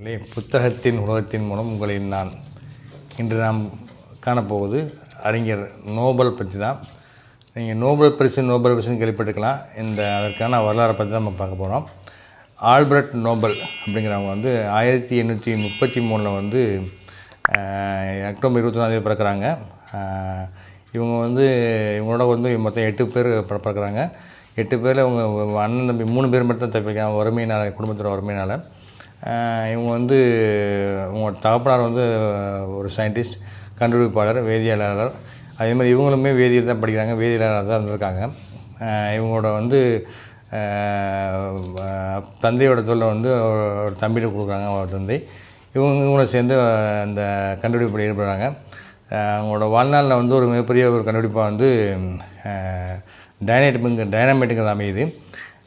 இல்லை புத்தகத்தின் உலகத்தின் மூலம் உங்களை நான் இன்று நாம் காணப்போவது அறிஞர் நோபல் பற்றி தான். நீங்கள் நோபல் பரிசு நோபல் பரிசுன்னு கேள்விப்பட்டுக்கலாம் இந்த அதற்கான வரலாறை பற்றி தான் நம்ம பார்க்க போகிறோம் ஆல்பர்ட் நோபல் அப்படிங்கிறவங்க வந்து ஆயிரத்தி எண்ணூற்றி முப்பத்தி மூணில் வந்து அக்டோபர் இருபத்தி இருபத்தொன்னாந்தேதி பிறக்கிறாங்க. இவங்க வந்து இவங்களோட வந்து மொத்தம் எட்டு பேர் பிறக்கிறாங்க. எட்டு பேரில் இவங்க அண்ணன் தம்பி மூணு பேர் மட்டும் தான் தப்பிக்கிறாங்க வறுமையினால் குடும்பத்தோட வறுமையினால். இவங்க வந்து அவங்க தகப்பனார் வந்து ஒரு சயின்டிஸ்ட் கண்டுபிடிப்பாளர் வேதியியலாளர். அதே மாதிரி இவங்களுமே வேதியியல் தான் படிக்கிறாங்க வேதியியலாளர் தான் இருந்திருக்காங்க. இவங்களோட வந்து தந்தையோட தொழில் வந்து ஒரு தம்பிகிட்ட கொடுக்குறாங்க அவர் தந்தை. இவங்க இவங்களும் சேர்ந்து அந்த கண்டுபிடிப்பு ஈடுபடுறாங்க. அவங்களோட வாழ்நாளில் வந்து ஒரு மிகப்பெரிய ஒரு கண்டுபிடிப்பாக வந்து டைனமிக் டைனமேட்டுங்கிறது அமையுது.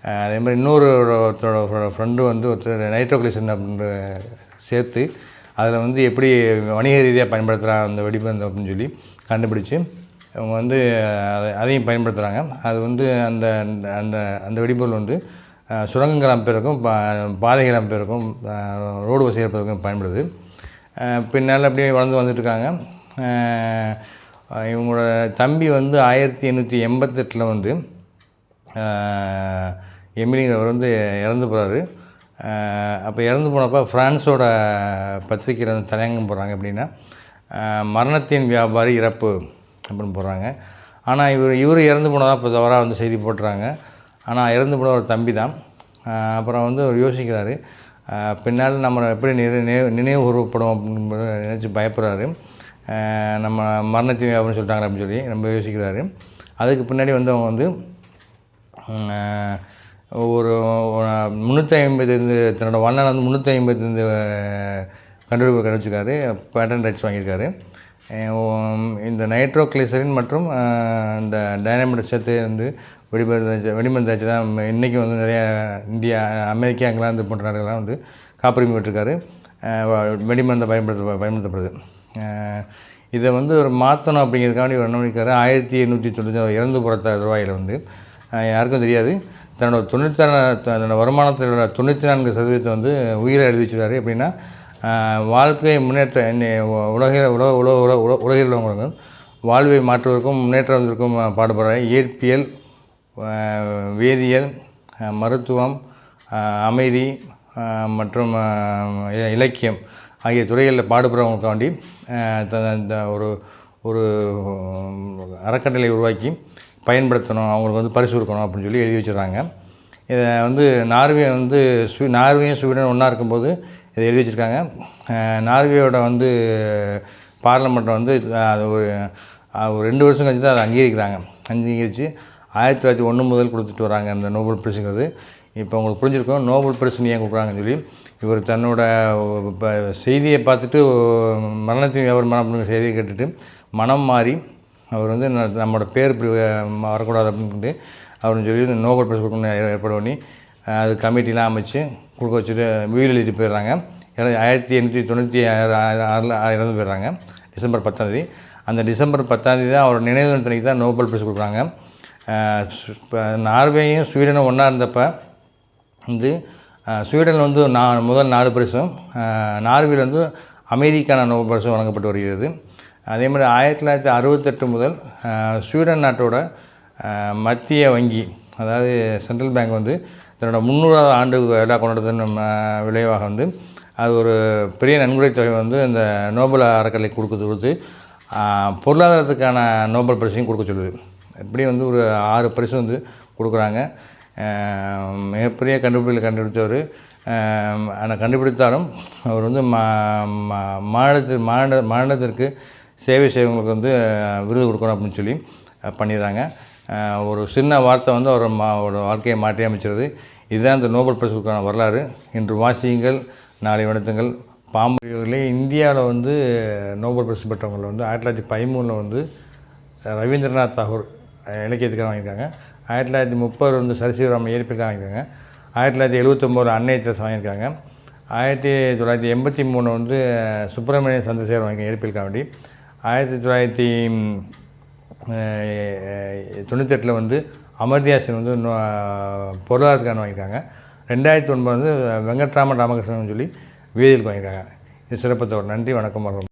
அதே மாதிரி இன்னொரு ஒருத்தரோட ஃப்ரெண்டு வந்து ஒருத்தர் நைட்ரோக்ளிசன் அப்படின்ற சேர்த்து அதில் வந்து எப்படி வணிக ரீதியாக பயன்படுத்துகிறான் அந்த வெடிமருந்து அப்படின்னு சொல்லி கண்டுபிடிச்சு அவங்க வந்து அதை அதையும் பயன்படுத்துகிறாங்க அது வந்து அந்த அந்த- அந்த அந்த வெடிபொருள் வந்து சுரங்கங்கள் அமைப்பதற்கும் பா பாதைகள் அமைப்பதற்கும் ரோடு வசதி அமைப்பதற்கும் பயன்படுது. பின்னால் அப்படியே வளர்ந்து வந்துட்டுருக்காங்க. இவங்களோட தம்பி வந்து ஆயிரத்தி எண்ணூற்றி எண்பத்தெட்டில் வந்து எமிலிங்கிறவர் வந்து இறந்து போகிறாரு அப்போ இறந்து போனப்போ ஃப்ரான்ஸோட பத்திரிக்கையில் வந்து தலையங்கம் போடுறாங்க எப்படின்னா மரணத்தின் வியாபாரி இறப்பு அப்படின்னு போடுறாங்க. ஆனால் இவர் இவர் இறந்து போனதாக இப்போ தவறாக வந்து செய்தி போட்டுறாங்க. ஆனால் இறந்து போன ஒரு தம்பி தான். அப்புறம் வந்து அவர் யோசிக்கிறாரு. பின்னால் நம்ம எப்படி நினை நினைவு நினைவு உருவப்படும் அப்படின்னு நினச்சி பயப்படுறாரு. நம்ம மரணத்தின் வியாபாரம் சொல்லிட்டாங்க அப்படின்னு சொல்லி ரொம்ப யோசிக்கிறாரு. அதுக்கு பின்னாடி வந்து அவங்க வந்து ஒரு முந்நூற்றி ஐம்பது தன்னோட வாழ்நாள் வந்து முந்நூற்றி ஐம்பது கண்டுபிடிப்பு கண்டுபிடிச்சிருக்காரு. பேட்டன் ரைட்ஸ் வாங்கியிருக்காரு. இந்த நைட்ரோக்ளிசரின் மற்றும் இந்த டைனமிட் சேர்த்து வந்து வெடிமருந்து வெடிமருந்து தான் இன்றைக்கி வந்து நிறையா இந்தியா அமெரிக்கா இங்கிலாந்து போன்ற நாடுகள்லாம் வந்து காப்புரிமை பெற்றிருக்காரு. வெடிமருந்தை பயன்படுத்த பயன்படுத்தப்படுது. இதை வந்து ஒரு மாற்றணும் அப்படிங்கிறதுக்காண்டி ஒரு என்ன பண்ணியிருக்காரு ஆயிரத்தி எண்ணூற்றி தொண்ணூற்றி இறந்து போகிற ரூபாயில் வந்து யாருக்கும் தெரியாது. தன்னோட தொண்ணூற்றி தன்னோட வருமானத்தில் தொண்ணூற்றி நான்கு சதவீதத்தை வந்து உயிரை எழுதி வச்சுருக்காரு எப்படின்னா வாழ்க்கை முன்னேற்ற உலகில் உலக உலக உலக உலக உலகில் உள்ளவங்களுக்கு வாழ்வை மாற்றுவதற்கும் முன்னேற்றுவதற்கும் பாடுபடுற இயற்பியல் வேதியியல் மருத்துவம் அமைதி மற்றும் இலக்கியம் ஆகிய துறைகளில் பாடுபடுறவங்களுக்காண்டி த- ஒரு ஒரு அறக்கட்டளை உருவாக்கி பயன்படுத்தணும் அவங்களுக்கு வந்து பரிசு கொடுக்கணும் அப்படின்னு சொல்லி எழுதி வச்சுருக்காங்க இதை வந்து நார்வே வந்து ஸ்வீ நார்வேயும் ஸ்வீடன் ஒன்றா இருக்கும்போது இதை எழுதி வச்சுருக்காங்க. நார்வேயோட வந்து பார்லமெண்ட்டை வந்து அது ஒரு ஒரு ரெண்டு வருஷம் கழிச்சு தான் அதை அங்கீகரிக்கிறாங்க. அங்கீகரித்து ஆயிரத்தி தொள்ளாயிரத்தி ஒன்று முதல் கொடுத்துட்டு வராங்க அந்த நோபல் பரிசுங்கிறது. இப்போ உங்களுக்கு புரிஞ்சிருக்கும் நோபல் பரிசு ஏன் கொடுக்குறாங்கன்னு சொல்லி. இவர் தன்னோட இப்போ செய்தியை பார்த்துட்டு மரணத்தின் வியாபாரம் அப்படிங்கிற செய்தியை கேட்டுட்டு மனம் மாறி அவர் வந்து நம்மளோட பேர் இப்படி வரக்கூடாது அப்படின்ட்டு அவர்னு சொல்லி இந்த நோபல் பிரைஸ் கொடுக்கணும்னு ஏற்பாடு பண்ணி அது கமிட்டிலாம் அமைச்சு கொடுக்க வச்சுட்டு வீடு எழுதிட்டு போயிடுறாங்க. ஆயிரத்தி எண்ணூற்றி தொண்ணூற்றி ஆறில் இறந்து போயிடுறாங்க. டிசம்பர் பத்தாந்தேதி அந்த டிசம்பர் பத்தாந்தேதி தான் அவர் நினைவு தினத்தன்னைக்கு தான் நோபல் பிரைஸ் கொடுக்குறாங்க. இப்போ நார்வேயும் ஸ்வீடனும் ஒன்றா இருந்தப்போ வந்து ஸ்வீடன் ஸ்வீடனில் வந்து நான் முதல் நாலு பரிசும் நார்வேல வந்து அமைதிக்கான நோபல் பரிசும் வழங்கப்பட்டு வருகிறது. அதே மாதிரி ஆயிரத்தி தொள்ளாயிரத்தி அறுபத்தெட்டு முதல் ஸ்வீடன் நாட்டோட மத்திய வங்கி அதாவது சென்ட்ரல் பேங்க் வந்து தன்னோட முந்நூறாவது ஆண்டு விழா கொண்டாடத்தின் விளைவாக வந்து அது ஒரு பெரிய நன்கொடை தொகை வந்து இந்த நோபல் அறக்கலை கொடுக்கறது கொடுத்து பொருளாதாரத்துக்கான நோபல் பரிசையும் கொடுக்க சொல்லுது. இப்படி வந்து ஒரு ஆறு பரிசு வந்து கொடுக்குறாங்க. மிகப்பெரிய கண்டுபிடிப்பில் கண்டுபிடித்தவர் ஆனால் கண்டுபிடித்தாலும் அவர் வந்து மா மா- மாநிலத்து மாநில மாநிலத்திற்கு சேவை செய்வங்களுக்கு வந்து விருது கொடுக்கணும் அப்படின்னு சொல்லி பண்ணிடுறாங்க. ஒரு சின்ன வார்த்தை வந்து அவர் மா அவரோட வாழ்க்கையை மாற்றி அமைச்சிருது. இதுதான் இந்த நோபல் பரிசுக்கான வரலாறு. இன்று வாசியுங்கள் நாளை வணக்கங்கள். பாம்புகளே இந்தியாவில் வந்து நோபல் பரிசு பெற்றவங்களை வந்து ஆயிரத்தி தொள்ளாயிரத்தி பதிமூணில் வந்து ரவீந்திரநாத் தாகூர் இலக்கியத்துக்காக வாங்கியிருக்காங்க. ஆயிரத்தி தொள்ளாயிரத்தி முப்பது வந்து சரசிவராமன் இயற்பிற்காக வாங்கியிருக்காங்க. ஆயிரத்தி தொள்ளாயிரத்தி எழுபத்தொம்போது அன்னை தேசம் வாங்கியிருக்காங்க. ஆயிரத்தி தொள்ளாயிரத்தி எண்பத்தி மூணு வந்து சுப்பிரமணிய சந்திரசேகர் வாங்கியிருக்காங்க இயற்பிற்காக வேண்டி. ஆயிரத்தி தொள்ளாயிரத்தி தொண்ணூத்தெட்டில் வந்து அமர்தியாசன் வந்து பொருளாதாரத்துக்கான வாங்கியிருக்காங்க. ரெண்டாயிரத்தி ஒன்பது வந்து வெங்கட்ராமன் ராமகிருஷ்ணன் சொல்லி வீதியில் வாங்கியிருக்காங்க. இது சிறப்பு நன்றி வணக்கம் வணக்கம்